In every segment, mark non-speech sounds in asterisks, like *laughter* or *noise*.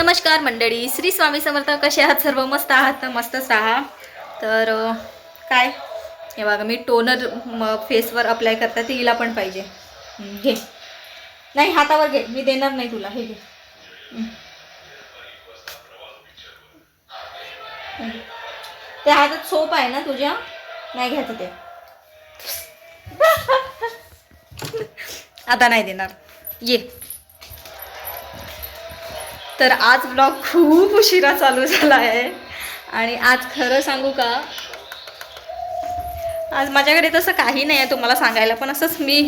नमस्कार मंडळी श्री स्वामी समर्थ कसे आहात? सर्व मस्त आहात? ना मस्तच राहा तर काय? हे बघा मी टोनर फेसवर अप्लाय करता ते हिला पण पाहिजे. घे. नाही हातावर घे. मी देणार नाही तुला. हे घे. ते त्या हातात सोप आहे ना तुझ्या? नाही घ्यायचं ते. *laughs* आता नाही देणार. ये. तर आज ब्लॉग खूप उशिरा चालू झाला आहे. आणि आज खरं सांगू का? आज माझ्याकडे तसं काही नाही आहे तुम्हाला सांगायला पण असंच मी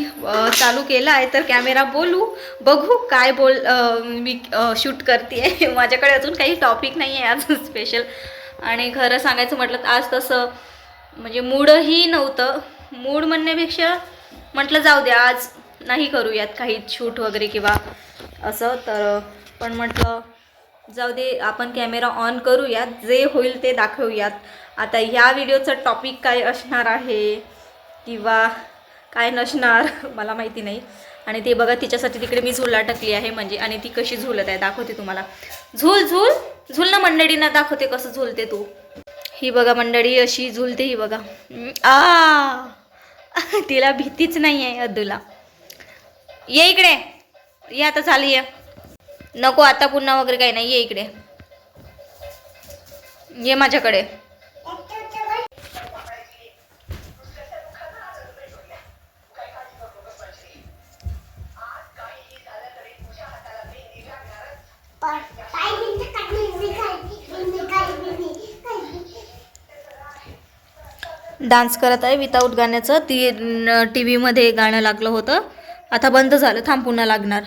चालू केलं आहे. तर कॅमेरा बोलू बघू काय बोल मी शूट करते *laughs* माझ्याकडे अजून काही टॉपिक नाही आहे आज *laughs* स्पेशल आणि खरं सांगायचं म्हटलं तर आज तसं म्हणजे मूडही नव्हतं. मूड म्हणण्यापेक्षा म्हटलं जाऊ द्या आज नाही करूयात काही शूट वगैरे किंवा असं. तर पण म्हटलं जाऊ दे आपण कॅमेरा ऑन करूयात जे होईल ते दाखवूयात. आता ह्या व्हिडिओचं टॉपिक काय असणार आहे? किंवा काय नसणार? *laughs* मला माहिती नाही. आणि ते बघा तिच्यासाठी तिकडे मी झुला टाकली आहे म्हणजे आणि ती कशी झुलत आहे दाखवते तुम्हाला. झुल झुल झुल ना मंडळींना दाखवते कसं झुलते तू. ही बघा मंडळी अशी झुलते ही बघा. आ *laughs* तिला भीतीच नाही आहे अद्दूला ये इकडे ये आता चालू ये. नको आता पुन्हा वगैरे काही नाही ये इकडे. ये माझ्याकडे. डान्स करत आहे विदाऊट गाण्याचं. ती टी व्हीमध्ये गाणं लागलं होतं. आता बंद झालं थांब पुन्हा लागणार.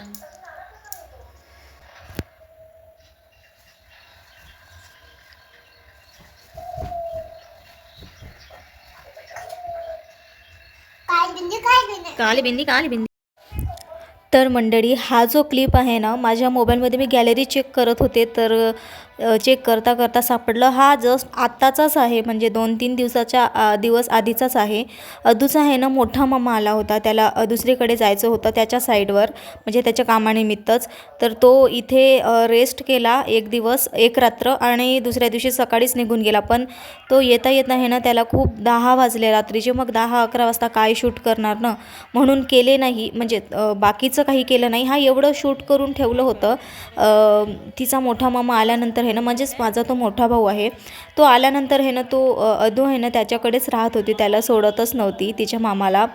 काली बिंदी काली बिंदी. तर मंडळी हा जो क्लिप आहे ना माझ्या मोबाईलमध्ये मी गॅलरी चेक करत होते तर चेक करता करता सापडलं. हा जस्ट आत्ताचाच आहे म्हणजे दोन तीन दिवसाच्या आ, दिवस आधीचाच आहे. अदूचा आहे ना मोठा मामा आला होता. त्याला दुसरीकडे जायचं होतं त्याच्या साईडवर म्हणजे त्याच्या कामानिमित्तच. तर तो इथे रेस्ट केला एक दिवस एक रात्र आणि दुसऱ्या दिवशी सकाळीच निघून गेला. पण तो येता येता आहे ना त्याला खूप दहा वाजले रात्रीचे मग दहा अकरा वाजता काय शूट करणार ना? म्हणून केले नाही. म्हणजे बाकीचं काही केलं नाही. हा एवढं शूट करून ठेवलं होतं. तिचा मोठा मामा आल्यानंतर आहे ना म्हणजेच माझा तो मोठा भाऊ आहे तो आल्यानंतर हे ना तो अधू आहे ना त्याच्याकडेच राहत होती त्याला सोडतच नव्हती तिच्या मामाला.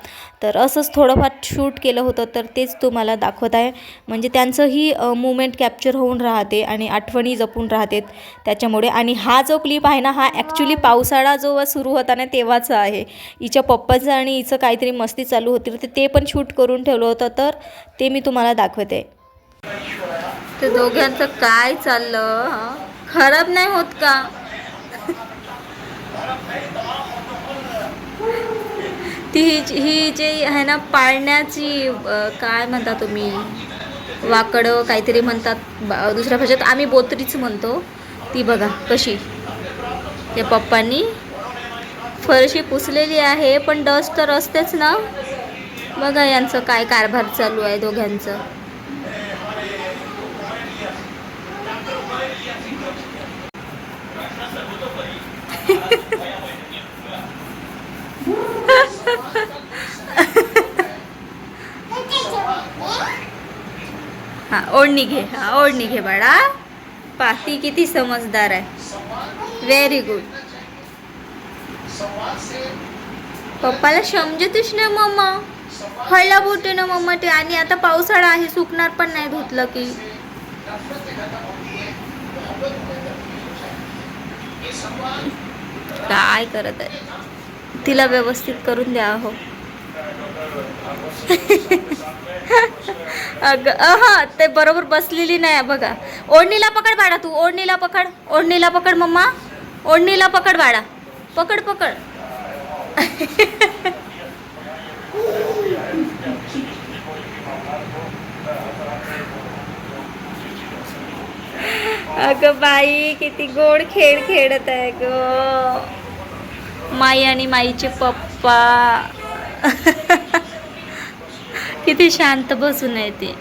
तर असंच थोडंफार शूट केलं होतं तर तेच तुम्हाला दाखवत आहे. म्हणजे त्यांचंही मुमेंट कॅप्चर होऊन राहते आणि आठवणी जपून राहते त्याच्यामुळे. आणि हा जो क्लिप आहे ना हा ॲक्च्युली पावसाळा जो सुरू होता ना तेव्हाचा आहे. हिच्या पप्पाचं आणि हिचं काहीतरी मस्ती चालू होती तर ते पण शूट करून ठेवलं होतं तर ते मी तुम्हाला दाखवते. ते दोघांचं काय चाललं खराब नाही होत का? ती ही ही जे आहे ना पाळण्याची काय म्हणता तुम्ही? वाकडं काहीतरी म्हणतात दुसऱ्या भाषेत आम्ही बोत्रीच म्हणतो. ती बघा कशी? या पप्पांनी. फरशी पुसलेली आहे पण डस्ट तर असतेच ना? बघा यांचं काय कारभार चालू आहे दोघांचं. हा ओढणी घे हा ओढणी घे बाळा. पाती किती समजदार आहे. व्हेरी गुड पप्पाला समजतच ना मम्मा हळला बोटे ना मम्मा ते आणि आता पावसाळा आहे सुकणार पण नाही धुतलं की. काय करत आहे. तिला व्यवस्थित करून द्या हो अगं हा ते बरोबर बसलेली नाही आहे बघा. ओढणीला पकड बाळा तू ओढणीला पकड ओढणीला पकड मम्मा. ओढणीला पकड बाळा. पकड पकड. अगं बाई किती गोड खेळ खेळत आहे ग. माई आणि माईचे पप्पा. *laughs* किती शांत बसून आहे ते.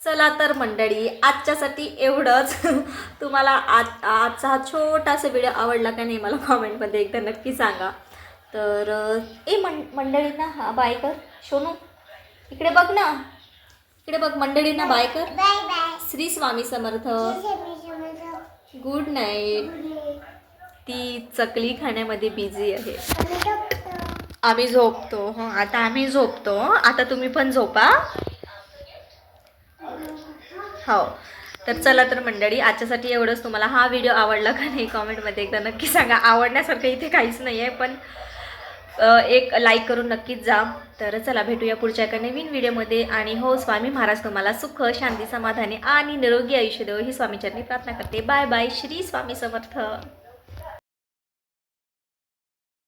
चला तर मंडळी आजच्यासाठी एवढंच. तुम्हाला आज आजचा हा छोटासा व्हिडिओ आवडला का नाही मला कॉमेंटमध्ये एकदा नक्की सांगा. तर ए मं मंडळींना हा बाय कर. सोनू इकडे बघ ना. इकडे बघ मंडळींना बाय कर. श्री स्वामी समर्थ. गुड नाईट ती चकली खाण्यामध्ये बिझी आहे. आम्ही झोपतो. हो आता आम्ही झोपतो. आता तुम्ही पण झोपा. हो. तर चला तर मंडळी आजच्यासाठी एवढंच. तुम्हाला हा व्हिडिओ आवडला का नाही कॉमेंटमध्ये एकदा नक्की सांगा. आवडण्यासारखं इथे काहीच नाही आहे पण एक लाईक करून नक्कीच जा. तर चला भेटूया पुढच्या एका नवीन व्हिडिओमध्ये आणि हो स्वामी महाराज तुम्हाला सुख शांती समाधानी आणि निरोगी आयुष्य देव ही स्वामीचरणी प्रार्थना करते. Bye bye Shri Swami Samarth.